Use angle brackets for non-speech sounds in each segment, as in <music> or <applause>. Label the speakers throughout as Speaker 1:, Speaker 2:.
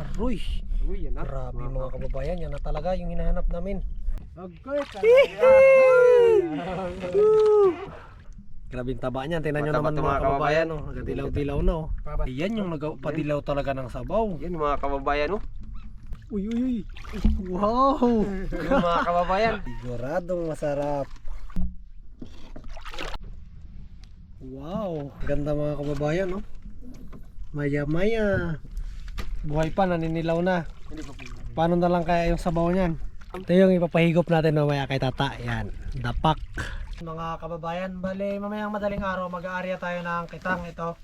Speaker 1: Aroy.
Speaker 2: Uy, yan na.
Speaker 1: Grabe mga kababayan. Yan na talaga yung hinahanap namin.
Speaker 2: Okay,
Speaker 1: Grabe yung taba niyan. Tingnan nyo naman mga kababayan.
Speaker 2: kababayan.
Speaker 1: Oh. Nagadilaw-dilaw na. Oh. Ayan yung nagpadilaw talaga ng sabaw.
Speaker 2: Yan mga kababayan oh.
Speaker 1: Uy, uy, uy. Wow.
Speaker 2: Yan mga kababayan. <laughs>
Speaker 1: Siguradong masarap. Wow. Ganda mga kababayan. Oh. Maya maya. Buhay pa. Naninilaw na. Paano na lang kaya yung sabaw niyan? Ito yung ipapahigop natin mamaya kay tata. Yan, dapak. Mga kababayan, bali mamayang madaling araw mag-aarya tayo ng kitang ito.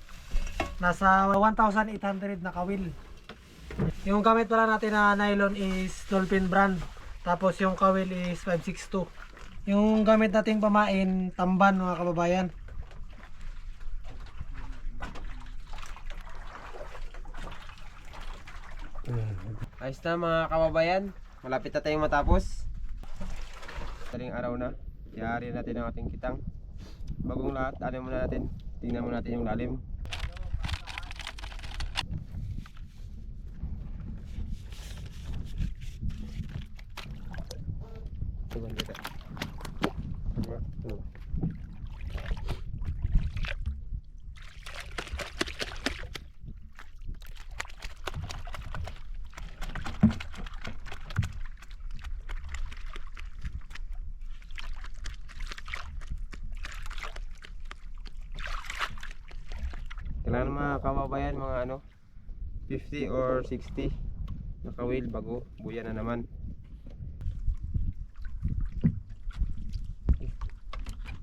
Speaker 1: Nasa 1,800 na kawil. Yung gamit pala natin na nylon is Dolphin brand. Tapos yung kawil is 562. Yung gamit nating pamain, tamban mga kababayan.
Speaker 2: Ayos na mga kababayan. Malapit na tayong matapos. Taling araw na. Yari natin ang ating kitang. Bagong lahat, ano muna natin. Tingnan muna natin yung lalim. Kita. Tugon. Kailangan mga kababayan mga ano 50 or 60 nakawil bago buya na naman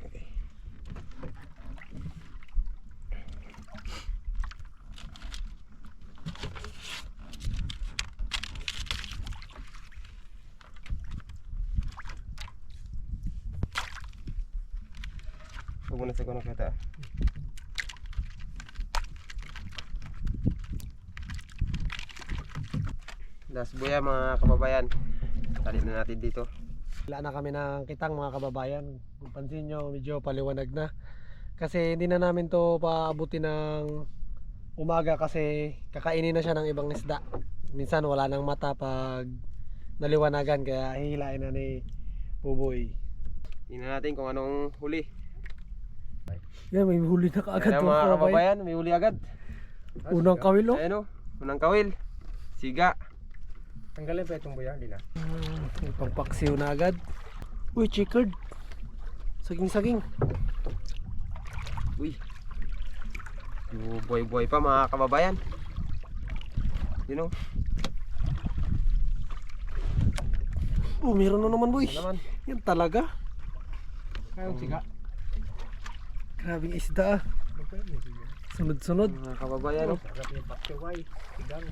Speaker 2: Okay. Huwag mo na sa kunong kita. Last buya mga kababayan. Tali na natin dito.
Speaker 1: Wala na kami ng kitang mga kababayan. Kung pansin nyo, medyo paliwanag na. Kasi hindi na namin to paabuti ng umaga kasi kakainin na siya ng ibang isda. Minsan wala nang mata pag naliwanagan kaya hihilain na ni Buboy.
Speaker 2: Tingnan natin kung anong huli.
Speaker 1: Yan, may huli na kaagad
Speaker 2: Ayan mga kababayan, may huli agad.
Speaker 1: Unang kawil oh.
Speaker 2: Ayan o, unang kawil. Siga.
Speaker 3: Tanggalin pa itong buya, hindi na.
Speaker 1: Hmm, pangpaksiw na agad. Uy, chickered. Saging-saging.
Speaker 2: Uy. Buhay-buhay pa mga kababayan. Yun o.
Speaker 1: Oh, meron na naman boy.
Speaker 2: Naman.
Speaker 1: Yan talaga.
Speaker 3: Kayong siga.
Speaker 1: Grabing isda ah. Sunod-sunod.
Speaker 2: Mga kababayan o.
Speaker 3: Sarap yung paksaway. Sigang.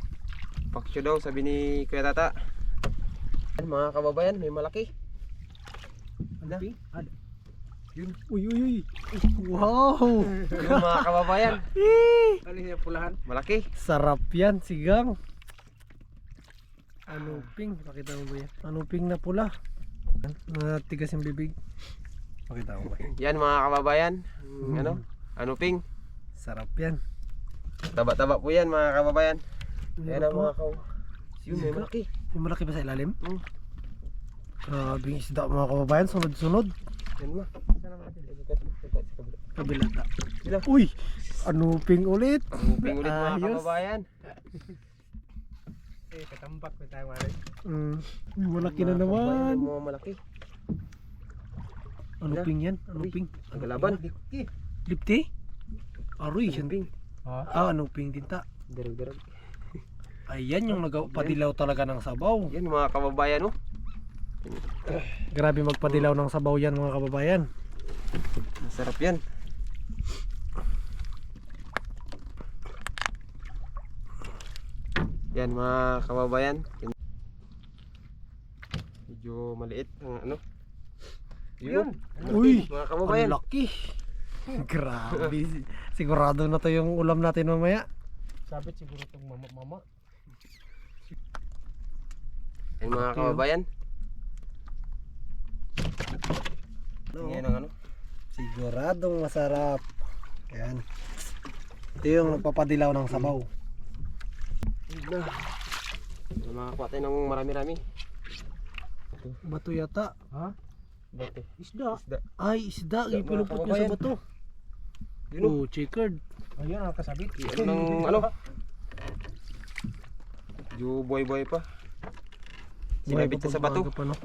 Speaker 2: Paksyo daw sabi ni Kuya Tata. Ayan, Mga kababayan, may malaki. Ano?
Speaker 3: Ada.
Speaker 1: Uy, uy, uy. Wow.
Speaker 2: Yung mga kababayan, <laughs>
Speaker 3: Alis yung pulahan.
Speaker 2: malaki.
Speaker 1: Sarap yan, sigang. Anuping, pakita mo ba yan? Anuping na pula. Natigas yung bibig. Pakita mo ba yan?
Speaker 2: Yan mga kababayan. Mm, Ano? Ano ping?
Speaker 1: Sarap yan.
Speaker 2: Taba-taba po yan mga kababayan. Yan ang
Speaker 1: Ano
Speaker 2: mga kaw. Siyo, may malaki.
Speaker 1: May malaki pa sa ilalim?
Speaker 2: Mm.
Speaker 1: Grabing isda mga kababayan, sunod-sunod.
Speaker 2: Yan ma.
Speaker 1: Kabila ta.
Speaker 2: Sila.
Speaker 1: Uy! Anuping ulit.
Speaker 2: Uping ulit mga
Speaker 1: Ayos.
Speaker 2: kababayan.
Speaker 3: Eh, katambak na tayo mali.
Speaker 1: Mm. Uy, malaki na naman.
Speaker 2: yung Mga malaki.
Speaker 1: Anuping yan? Anuping?
Speaker 2: Ang galaban.
Speaker 1: Lipti? Aroy, yan.
Speaker 3: Ha?
Speaker 1: Ah, anuping din ta.
Speaker 2: Darag-darag.
Speaker 1: Ayan yung nagpadilaw talaga ng sabaw.
Speaker 2: Yan mga kababayan oh.
Speaker 1: Grabe magpadilaw ng sabaw yan mga kababayan.
Speaker 2: Masarap yan. Yan mga kababayan. Yan. Medyo maliit ang ano. Yun.
Speaker 1: Uy!
Speaker 2: Mga
Speaker 1: Ang
Speaker 2: kababayan.
Speaker 1: laki! <laughs> Grabe. Sigurado na to yung ulam natin mamaya.
Speaker 3: Sabit siguro itong mama-mama.
Speaker 2: Yan mga kababayan.
Speaker 1: No?
Speaker 2: Yan ang ano.
Speaker 1: Siguradong masarap. Yan. Ito yung nagpapadilaw ng sabaw.
Speaker 2: Makakuha tayo ng marami-rami.
Speaker 1: Bato yata.
Speaker 3: Ha?
Speaker 2: Dati.
Speaker 3: Isda.
Speaker 2: Isda.
Speaker 1: Ay, isda.
Speaker 2: Isda, mga
Speaker 1: Ipinupot niya sa bato.
Speaker 2: Yun.
Speaker 1: Oh, checkered.
Speaker 3: Ayun ang kasabit.
Speaker 2: Ano ng ano? Yung boy-boy pa. Sinabit na sa bato.
Speaker 1: Pa, no?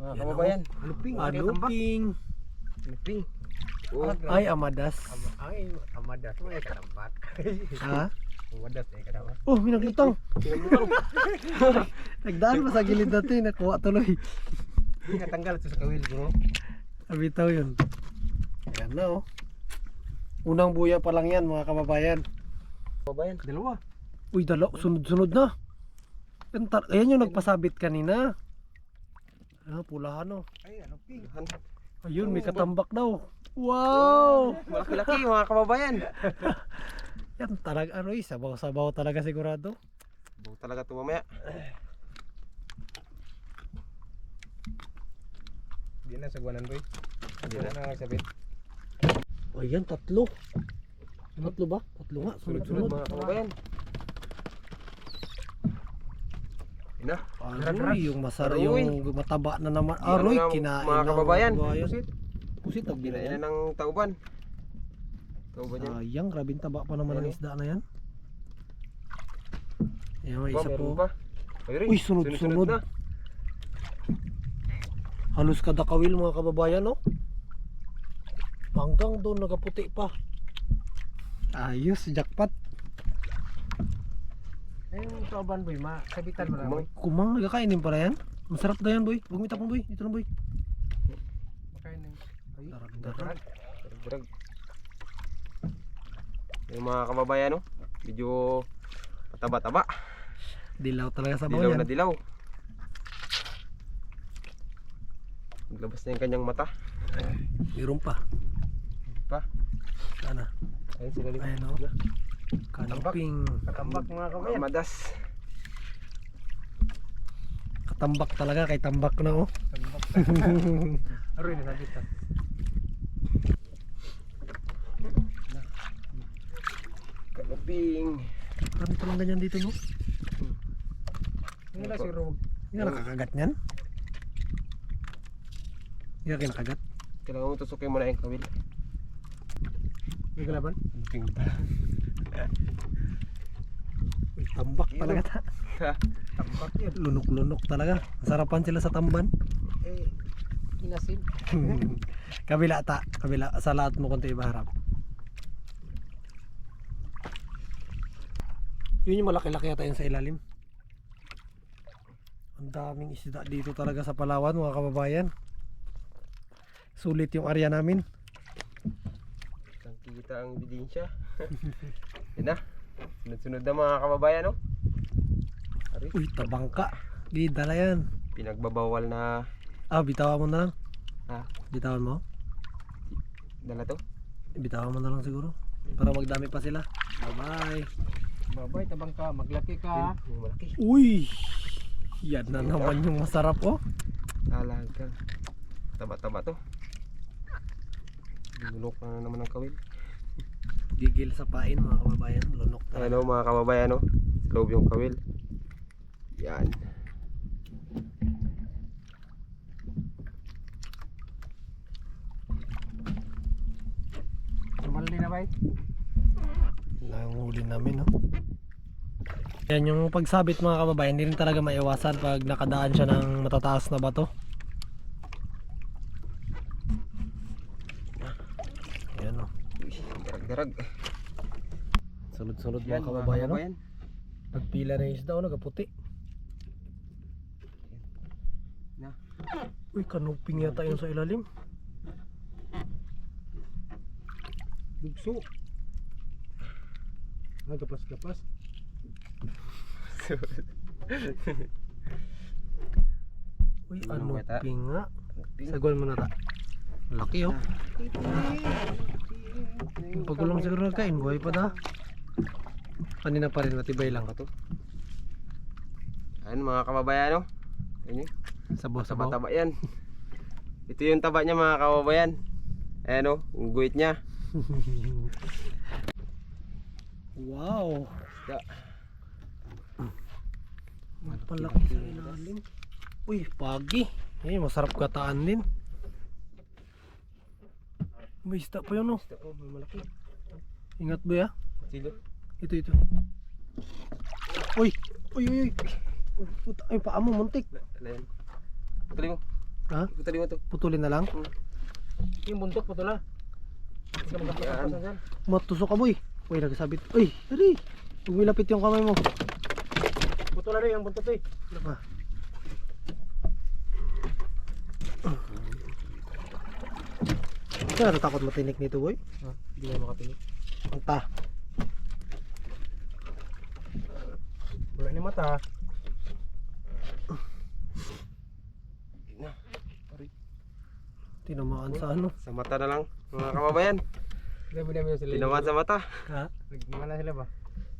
Speaker 2: Mga
Speaker 1: Yan,
Speaker 2: kababayan.
Speaker 3: Aluping.
Speaker 1: Aluping.
Speaker 2: Luping. Oh,
Speaker 1: Ay, amadas.
Speaker 3: Ay, amadas mo ay kadampat.
Speaker 1: Ha?
Speaker 3: Amadas ay kadampat.
Speaker 1: Oh,
Speaker 2: mo lang. <laughs>
Speaker 1: Nagdaan pa sa gilid natin. Nakuha tuloy.
Speaker 3: Hindi natanggal ito sa kawil ko.
Speaker 1: Abitaw yun. Ayan na oh. Unang buya pa lang yan mga kababayan.
Speaker 2: Kababayan.
Speaker 3: Dalawa.
Speaker 1: Uy, dalo, sunod-sunod na. Ayan yung nagpasabit kanina. Ah, pulahan oh.
Speaker 3: Ay, aluping.
Speaker 1: Ayun, may katambak daw. Wow!
Speaker 2: Malaki-laki mga kababayan. <laughs>
Speaker 1: Yan talaga ano eh, sabaw-sabaw talaga sigurado.
Speaker 2: Buo talaga ito mamaya.
Speaker 3: Di na sa guwanan boy.
Speaker 2: Hindi
Speaker 3: Di
Speaker 2: na.
Speaker 3: na ang sabit.
Speaker 1: Ayan, tatlo. Tatlo ba? Tatlo nga,
Speaker 2: Sunod-sunod
Speaker 1: sunod-sunod.
Speaker 2: mga kababayan. Yun na.
Speaker 1: Aroy, yung masarap, yung mataba na naman. Aroy,
Speaker 2: na,
Speaker 1: kinain
Speaker 2: mga kababayan.
Speaker 1: Pusit. Pusit, ang binayan.
Speaker 2: na ng tauban. Tauban yan.
Speaker 1: Sayang, grabing taba pa naman ang isda na yan. Ayan, may isa po. Uy, sunod-sunod. Halos kada kawil mga kababayan, no? Hanggang doon nagaputi pa. Ayos, jackpot.
Speaker 3: Yung kauban boy, ma, sabitan mo na boy.
Speaker 1: Kumang nagkakainin pala yan. Masarap na yan, boy. Huwag mo itapon, boy. Ito na, boy.
Speaker 3: Makain ng... Ay,
Speaker 1: Darag-darag.
Speaker 2: Darag. Yung mga kababayan, no? Medyo mataba-taba.
Speaker 1: Dilaw talaga sa
Speaker 2: Dilaw
Speaker 1: bawan
Speaker 2: na dilaw. Naglabas na yung kanyang mata.
Speaker 1: Meron pa.
Speaker 2: Pa.
Speaker 1: Sana.
Speaker 2: Ayun sila rin.
Speaker 1: Ayan, oh. Kanaping.
Speaker 3: Katambak mga kabayan.
Speaker 2: Madas.
Speaker 1: Katambak talaga kay tambak na, oh.
Speaker 3: Tambak. <laughs> Aroy na sabitan.
Speaker 2: Kaluping.
Speaker 1: Marami palang ganyan dito, no?
Speaker 3: Hindi na si Rog.
Speaker 1: Hindi ka nakakagat niyan? Hindi ka kinakagat?
Speaker 2: Kailangan mo tusukin mo na yung kawil.
Speaker 3: May kalaban?
Speaker 2: Luping pala.
Speaker 1: Uy, tambak talaga ta.
Speaker 3: Tambak yun.
Speaker 1: Lunok-lunok talaga. Masarapan sila sa tamban.
Speaker 3: Eh, inasin. <laughs>
Speaker 1: kabila ta. Kabila. Sa lahat mo konti ibaharap. Yun yung malaki-laki yata yun sa ilalim. Ang daming isda dito talaga sa Palawan mga kababayan. Sulit yung area namin.
Speaker 2: Kita ang ebidensya. <laughs> Yan na. Sunod-sunod na mga kababayan, no? Ari,
Speaker 1: Uy, tabangka. Di, dala yan.
Speaker 2: pinagbabawal na
Speaker 1: Ah, bitawan mo na lang.
Speaker 2: Ha?
Speaker 1: Bitawan mo?
Speaker 2: dala to.
Speaker 1: Bitawan mo na lang siguro. Para magdami pa sila. Bye-bye.
Speaker 3: Babay, tabang ka, maglaki ka.
Speaker 2: Malaki.
Speaker 1: Uy! Yan na naman yung masarap oh.
Speaker 2: Talaga. Taba-taba to. Lunok na naman ang kawil.
Speaker 1: Gigil sa pain mga kababayan. Lunok talaga.
Speaker 2: Ano mga kababayan, no? Sa loob yung kawil. Yan.
Speaker 3: Sumali na bay.
Speaker 1: Nanguli namin no. Yan yung pagsabit mga kababayan, hindi rin talaga maiwasan pag nakadaan siya ng matataas na bato. Yan oh.
Speaker 2: Uy, darag-darag.
Speaker 1: Sunod-sunod
Speaker 2: Yan,
Speaker 1: mga kababayan no. Nagpila na yung isda oh, nagaputi.
Speaker 2: Na.
Speaker 1: Uy, kanuping yata yun sa ilalim.
Speaker 3: Bugso. Ah, gapas-gapas. <laughs>
Speaker 1: Uy,
Speaker 2: Ano
Speaker 1: ano
Speaker 2: ba ta?
Speaker 1: nga. Sagol mo na ta. Laki oh. Pagulong siguro nagkain, buhay pa da. Kanina pa rin, matibay lang.
Speaker 2: Ito. Ayan mga kababayan, no? Ayan yun.
Speaker 1: Sabaw-sabaw.
Speaker 2: Taba-taba yan. Ito yung taba niya mga kababayan. Ayan o, yung guhit niya. <laughs>
Speaker 1: Wow.
Speaker 2: Ya.
Speaker 1: Palaki sa ilalim. Uy, pagi. Eh, masarap gataan din. May isda pa yun oh.
Speaker 2: Malaki.
Speaker 1: Ingat ba ya?
Speaker 2: Silo.
Speaker 1: Ito, ito. Uy! Uy, uy, uy! Puta, ay, paa mo, muntik.
Speaker 2: Ano yan? Putulin mo.
Speaker 1: Ha?
Speaker 2: Putulin mo to.
Speaker 1: Putulin na lang.
Speaker 3: Yung putula. Hindi ka magkakapasan dyan.
Speaker 1: Matusok ka, boy. Uy, nagsabit. Uy, dali. Huwag milapit yung kamay mo.
Speaker 3: Putula rin yung buntot eh.
Speaker 1: Ano ka? Kaya natakot matinik nito, boy.
Speaker 3: Hindi na makatingin.
Speaker 1: Ang ta.
Speaker 3: Ni mata.
Speaker 1: Tinamaan sa ano.
Speaker 2: Sa mata na lang, mga kababayan.
Speaker 3: Na sila.
Speaker 2: Tinamaan sa mata.
Speaker 1: Ha?
Speaker 3: Nagmana sila ba?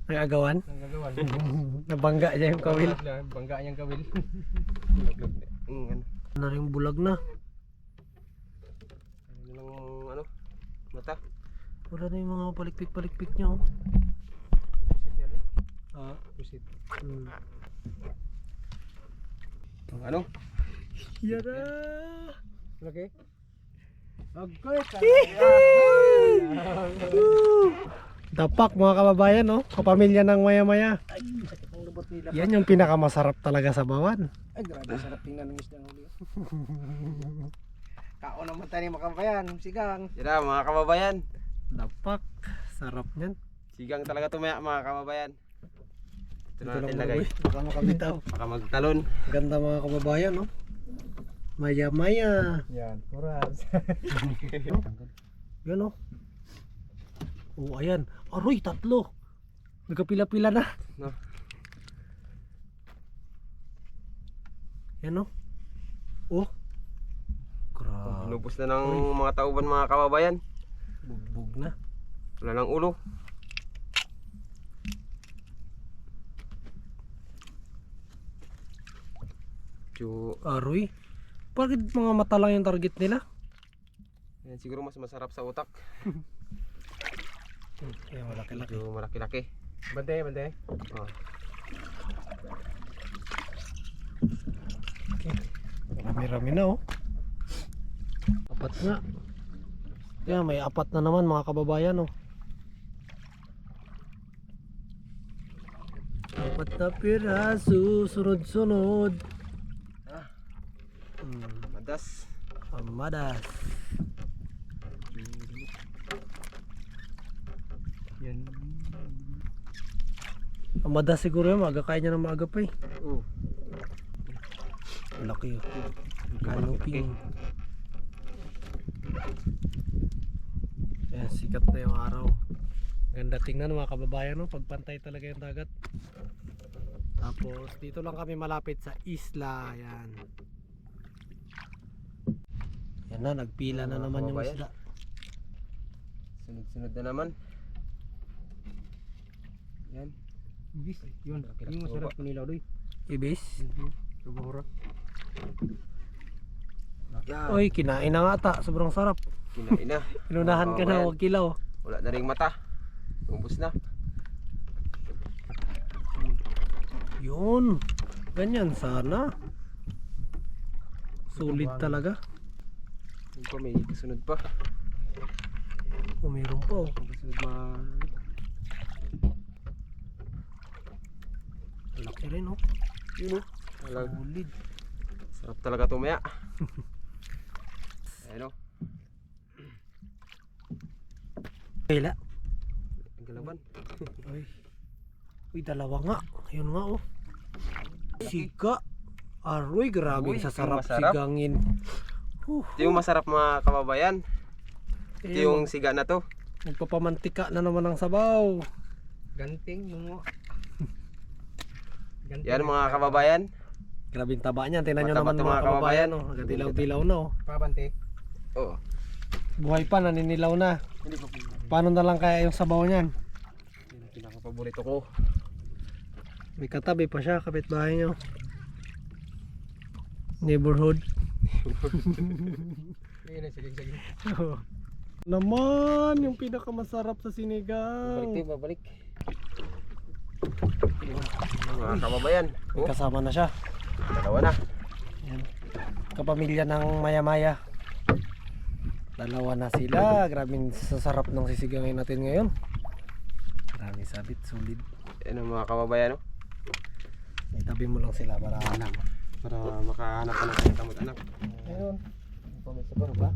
Speaker 1: May agawan.
Speaker 3: Ang gagawan. <laughs>
Speaker 1: Nabangga niya yung kawil.
Speaker 3: Bangga niyang kawil. <laughs>
Speaker 2: Mm, ano.
Speaker 1: Na rin bulag na.
Speaker 2: Ano lang, ano? Mata.
Speaker 1: Wala na yung mga palikpik-palikpik niya. Oh. Ha?
Speaker 3: Pusit.
Speaker 1: Hmm.
Speaker 2: Ano?
Speaker 1: Yara!
Speaker 3: Laki? Agay ka.
Speaker 1: Dapak mga kababayan, no? Kapamilya ng maya-maya. Yan yung pinakamasarap talaga sa bawan.
Speaker 3: Ay, grabe. Sarap tingnan ng isda ng. <laughs> Kao naman tayo makabayan. Sigang.
Speaker 2: Yan mga kababayan.
Speaker 1: Dapak. Sarap niyan.
Speaker 2: Sigang talaga tumaya, mga kababayan. Ito na natin lagay.
Speaker 1: Baka makabitaw.
Speaker 2: Baka magtalon.
Speaker 1: Ganda mga kababayan, no? Maya-maya.
Speaker 3: Yan. Kuras. <laughs>
Speaker 1: Yan, no? Oh, ayan. Aroy, tatlo. Nagkapila-pila na.
Speaker 2: No.
Speaker 1: Yan, no? Oh. Grabe.
Speaker 2: Lubos na ng mga tauban, mga kababayan.
Speaker 1: Bugbog na.
Speaker 2: Wala lang ulo. Chu,
Speaker 1: Aroy. Bakit mga mata lang yung target nila?
Speaker 2: yan siguro mas masarap sa utak. <laughs>
Speaker 1: Ayan, malaki-laki.
Speaker 2: Medyo malaki-laki.
Speaker 3: Bante, bante.
Speaker 2: Oh.
Speaker 1: Rami-rami na, oh. Apat nga. Yan, may apat na naman mga kababayan, oh. Apat na piraso, sunod-sunod.
Speaker 2: Ah.
Speaker 1: Hmm,
Speaker 2: Madas.
Speaker 1: amadas.
Speaker 3: Yan.
Speaker 1: Amadas siguro yan, maaga kaya niya na maaga pa eh.
Speaker 2: Oh.
Speaker 1: Laki, oh.
Speaker 2: Malaki.
Speaker 1: Galuping. Yan, sikat na yung araw. Ganda tingnan mga kababayan, no? pagpantay talaga yung dagat. Tapos dito lang kami malapit sa isla. Yan. Yan na, nagpila na naman yung isla.
Speaker 2: Sunod-sunod na naman. Yan.
Speaker 3: Ibis. Yun. Yung masarap
Speaker 2: baba.
Speaker 3: ko nila doy.
Speaker 1: Ibis.
Speaker 3: Subahura.
Speaker 2: Yan.
Speaker 1: Oy, kinain na nga ata. Sobrang sarap.
Speaker 2: Kinain na. <laughs>
Speaker 1: Inunahan ka na, huwag kilaw.
Speaker 2: Wala na ring mata. Ubus na.
Speaker 1: Yun. Ganyan sana. Solid talaga.
Speaker 2: Yung pa may kasunod pa.
Speaker 1: Oh, meron pa oh.
Speaker 2: Kasunod ma...
Speaker 1: Laki rin oh.
Speaker 2: Yun oh. Talag,
Speaker 1: Solid.
Speaker 2: sarap talaga tumaya. <laughs> Ayan oh.
Speaker 1: Kaya.
Speaker 2: Ang galawan. <laughs>
Speaker 1: Uy. Uy, dalawa nga. Ayun nga oh. Siga. Aroy, grabe
Speaker 2: Uy,
Speaker 1: sa
Speaker 2: yung
Speaker 1: sarap
Speaker 2: masarap.
Speaker 1: sigangin.
Speaker 2: Ito yung masarap mga kababayan. Ito yung siga na to.
Speaker 1: Magpapamantika na naman ang sabaw.
Speaker 3: Ganting mo. <laughs> Ganting.
Speaker 2: Yan mga kababayan.
Speaker 1: Grabing taba niyan. Tingnan nyo naman mga
Speaker 2: mga
Speaker 1: kababayan. Oh. Nagadilaw-dilaw na oh.
Speaker 3: Pabante.
Speaker 2: Oo.
Speaker 1: Buhay pa, naninilaw na.
Speaker 2: Hindi pa
Speaker 1: Paano na lang kaya yung sabaw niyan?
Speaker 2: Yan ang pinakapaborito ko.
Speaker 1: May katabi pa siya, kapitbahay nyo. Neighborhood. <laughs>
Speaker 3: Ayun, sige, sige.
Speaker 1: Naman, yung pinakamasarap sa
Speaker 2: Balik
Speaker 1: sinigang.
Speaker 2: tayo, babalik. mga kababayan.
Speaker 1: May
Speaker 2: Oh,
Speaker 1: kasama na siya.
Speaker 2: dalawa na.
Speaker 1: Yan. Kapamilya ng maya-maya. Dalawa na sila. Grabing sasarap ng sisigangin natin ngayon. Grabe sabit, sulit.
Speaker 2: Yan ang mga kababayan. Oh.
Speaker 1: Itabi mo lang sila para
Speaker 2: Para makahanap ka ng kanyang kamot anak.
Speaker 1: Ayun. Pamisabar ba?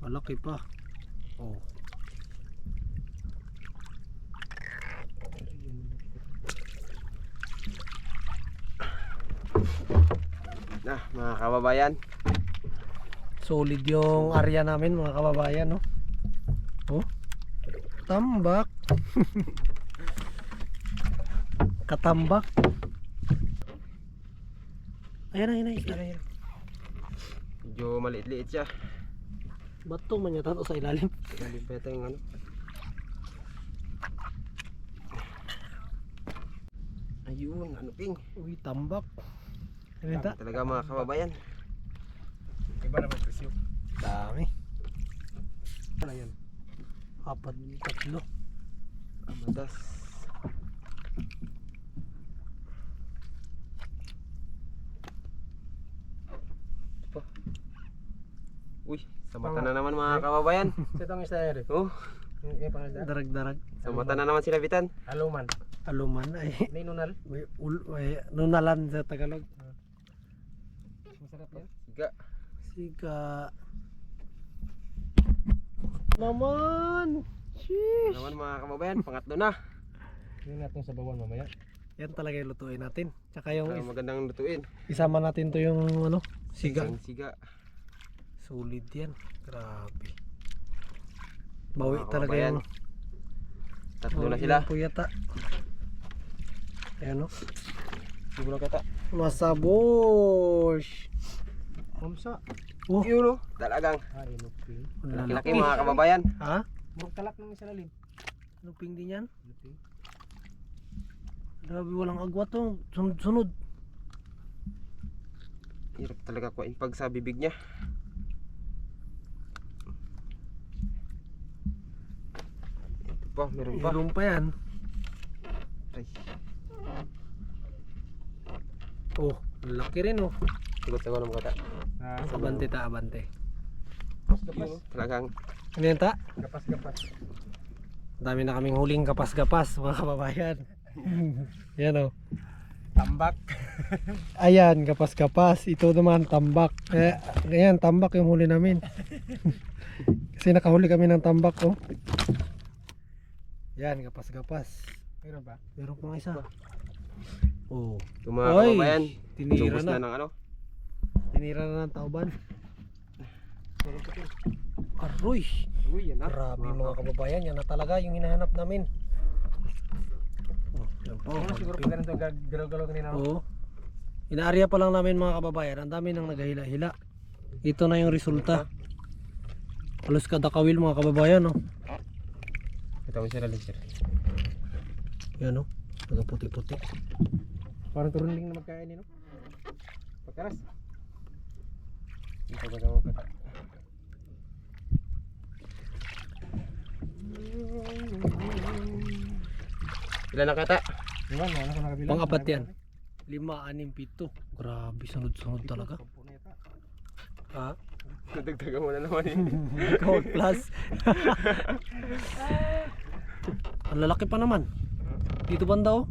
Speaker 1: Malaki pa. Oh.
Speaker 2: Na, mga kababayan.
Speaker 1: Solid yung area namin mga kababayan, no? Oh. Tambak. Katambak. Ayan, ayan, ayan, ayan, ayan.
Speaker 2: Medyo maliit-liit siya.
Speaker 1: Bato man yata sa ilalim.
Speaker 2: Mali pa yata yung ano. Ayun, ano ping.
Speaker 1: Uy, tambak. Ano ta?
Speaker 2: Talaga mga kababayan.
Speaker 3: Iba naman presyo.
Speaker 1: Dami.
Speaker 3: Ano yan?
Speaker 1: Apat, tatlo.
Speaker 2: Amadas. Pa. Uy, sa mata na naman mga kababayan. <laughs>
Speaker 3: Sa itong isda.
Speaker 2: Oh,
Speaker 3: yung pang isda.
Speaker 1: Darag-darag.
Speaker 2: sa mata na naman sila bitan.
Speaker 3: Haluman.
Speaker 1: Aluman ay <laughs>
Speaker 3: Ninunal.
Speaker 1: may ul may nunalan sa Tagalog.
Speaker 3: Masarap yan.
Speaker 2: Siga.
Speaker 1: Siga. Naman. Sheesh.
Speaker 2: Naman mga kababayan, pangatlo na.
Speaker 3: Yung natong sabawan mamaya.
Speaker 1: Yan talaga yung lutuin natin. Tsaka yung is-
Speaker 2: magandang lutuin.
Speaker 1: isama natin to yung ano, siga.
Speaker 2: Isang siga.
Speaker 1: Solid yan. Grabe. Bawi
Speaker 2: Mga
Speaker 1: talaga
Speaker 2: kababayan,
Speaker 1: yung
Speaker 2: Tatlo na
Speaker 1: bawi
Speaker 2: sila.
Speaker 1: puyata. Ayan o.
Speaker 2: Siguro kata.
Speaker 1: Masabosh.
Speaker 3: Mamsa.
Speaker 1: Oh,
Speaker 2: Yun oh, talagang
Speaker 3: Ah, inuping.
Speaker 1: ang
Speaker 2: laki
Speaker 1: lalaki.
Speaker 2: mga kababayan.
Speaker 1: Ha?
Speaker 3: Murag talak ng isa lalim.
Speaker 1: Luping din yan.
Speaker 3: Inuping.
Speaker 1: Grabe walang agwa to. Sunod-sunod.
Speaker 2: Hirap talaga kuhain pag sa bibig niya. Ito pa, meron pa.
Speaker 1: Meron pa yan.
Speaker 2: Ay,
Speaker 1: Oh, laki rin oh.
Speaker 2: na ng kata.
Speaker 3: Ah,
Speaker 1: Abante ta, abante.
Speaker 2: Talagang
Speaker 1: Ano yan ta?
Speaker 3: Gapas gapas.
Speaker 1: Dami na kaming huling kapas-kapas mga kababayan. <laughs> yan oh.
Speaker 3: Tambak. <laughs>
Speaker 1: Ayan, kapas-kapas. Ito naman, tambak. Eh, ayan, tambak yung huli namin. <laughs> Kasi nakahuli kami ng tambak, oh. Yan, kapas-kapas.
Speaker 3: Meron ba?
Speaker 1: Meron pang isa. Oh,
Speaker 2: ito mga
Speaker 1: Oy,
Speaker 2: kababayan.
Speaker 1: tinira na.
Speaker 2: na ng ano.
Speaker 1: Tinira na ng tauban. Aroy,
Speaker 2: Uy, yan na.
Speaker 1: grabe mga kababayan. Yan na talaga yung hinahanap namin. Oh, yan oh.
Speaker 3: siguro pag ganito galaw-galaw kanina. no?
Speaker 1: Oo. Inaarya pa lang namin mga kababayan. Ang dami nang naghahila-hila. Ito na yung resulta. Halos kada kawil mga kababayan. Oh.
Speaker 2: Ito mo sila sir.
Speaker 1: Yan oh. Mga puti-puti.
Speaker 3: Parang turunling na magkain no? Pagkaras.
Speaker 2: Ito ba daw kata? Ilan na kata?
Speaker 3: Ano ko nakabilang?
Speaker 1: Pang-apat yan. Lima, anim, pito. Grabe, sunod-sunod talaga.
Speaker 3: Na.
Speaker 1: Ha?
Speaker 2: Nadagdagan mo na naman eh. <laughs>
Speaker 1: Gold plus. <laughs> Ang lalaki pa naman. Dito banda oh.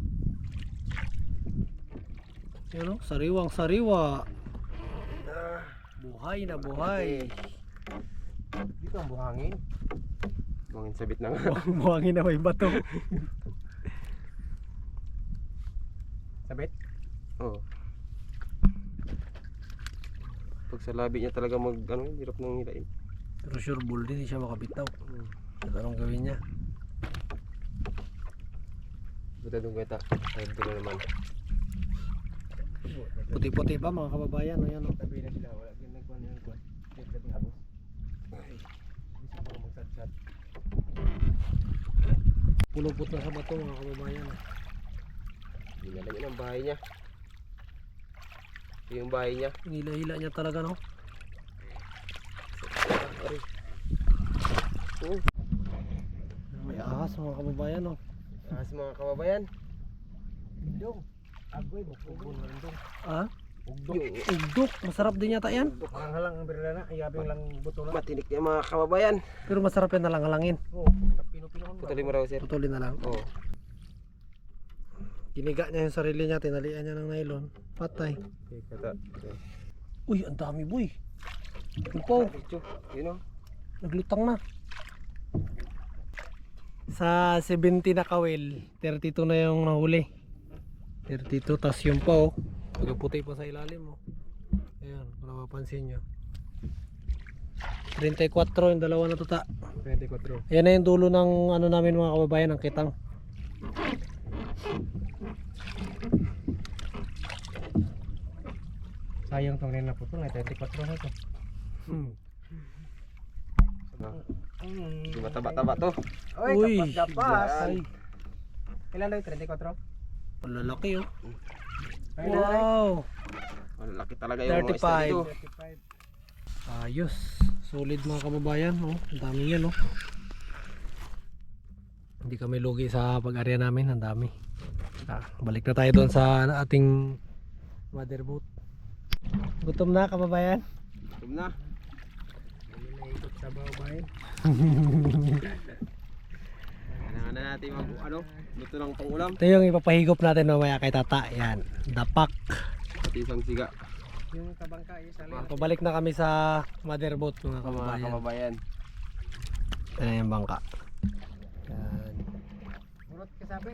Speaker 1: Yan oh, sariwang sariwa. Buhay na buhay.
Speaker 3: Dito ang buhangin.
Speaker 2: Mangin sabit na nga. <laughs>
Speaker 1: Buhangin na may bato.
Speaker 3: Sabit.
Speaker 2: Oo. Pag sa labi niya talaga mag ano, hirap nang hilain.
Speaker 1: Pero sure bull din, hindi siya makabitaw.
Speaker 2: Hmm.
Speaker 1: At anong gawin niya?
Speaker 2: Buta doon kata. Ay, na naman.
Speaker 1: Puti-puti pa mga kababayan. Oh, yan, oh.
Speaker 3: Tabi na sila. Wala nagkuhan nila kuhan. Hindi dating habos. Bisa mo magsadsad.
Speaker 1: Pulupot na sa bato mga kababayan. oh.
Speaker 2: Dinala niya ng bahay niya. Ito yung bahay niya.
Speaker 1: Hila-hila niya talaga no.
Speaker 2: Aray.
Speaker 1: ahas mga kababayan oh.
Speaker 2: As mga kababayan.
Speaker 3: Indong. Agoy, bukubon na indong.
Speaker 1: Ah?
Speaker 3: Ugdong.
Speaker 1: Ugdok. Masarap din yata yan.
Speaker 3: Halang ang birla na, ayabing lang buto na.
Speaker 2: Matinik niya mga kababayan.
Speaker 1: Pero masarap yan nalang-halangin.
Speaker 3: Oo, pino-pino mo.
Speaker 2: Putulin mo raw sir.
Speaker 1: Putulin na lang.
Speaker 2: Oo.
Speaker 1: Giniga niya yung sarili niya. Tinalian niya ng nylon. Patay.
Speaker 2: Okay, kata. Okay.
Speaker 1: Uy, ang dami boy. Upaw.
Speaker 2: Yun o.
Speaker 1: Naglutang na. Sa 70 na kawil, 32 na yung nahuli. 32 tas yung pa oh. Pagputi pa sa ilalim oh. Ayan, kung mapapansin nyo. 34 yung dalawa na tuta.
Speaker 3: 24.
Speaker 1: Ayan na yung dulo ng ano namin mga kababayan, ng kitang.
Speaker 3: Sayang tong rin na na 24 na to.
Speaker 1: Hmm.
Speaker 2: Di ba taba-taba to?
Speaker 1: Uy,
Speaker 3: kapas.
Speaker 1: Ay,
Speaker 3: Kailan lang 34?
Speaker 1: ang lalaki oh. Wow.
Speaker 2: Malaki talaga yung mga isda
Speaker 1: 35.
Speaker 2: dito.
Speaker 3: 35.
Speaker 1: Ayos. Solid mga kababayan. Oh. Ang dami yan. Oh. Hindi kami lugi sa pag-area namin. Ang dami. Ah, balik na tayo doon sa ating mother boat. Gutom na kababayan.
Speaker 2: Tum na.
Speaker 3: Hindi na ikot sa babae. <laughs>
Speaker 2: Na natin mag ano, luto ng pangulam.
Speaker 1: Ito yung ipapahigop natin mamaya kay tata. Yan. Dapak.
Speaker 2: Pati isang siga.
Speaker 3: Yung kabangka isa lang.
Speaker 1: Pabalik na kami sa mother boat mga
Speaker 2: Mga
Speaker 1: kababayan.
Speaker 2: kababayan.
Speaker 1: Ito na yung bangka. Yan.
Speaker 3: Murot kasabi.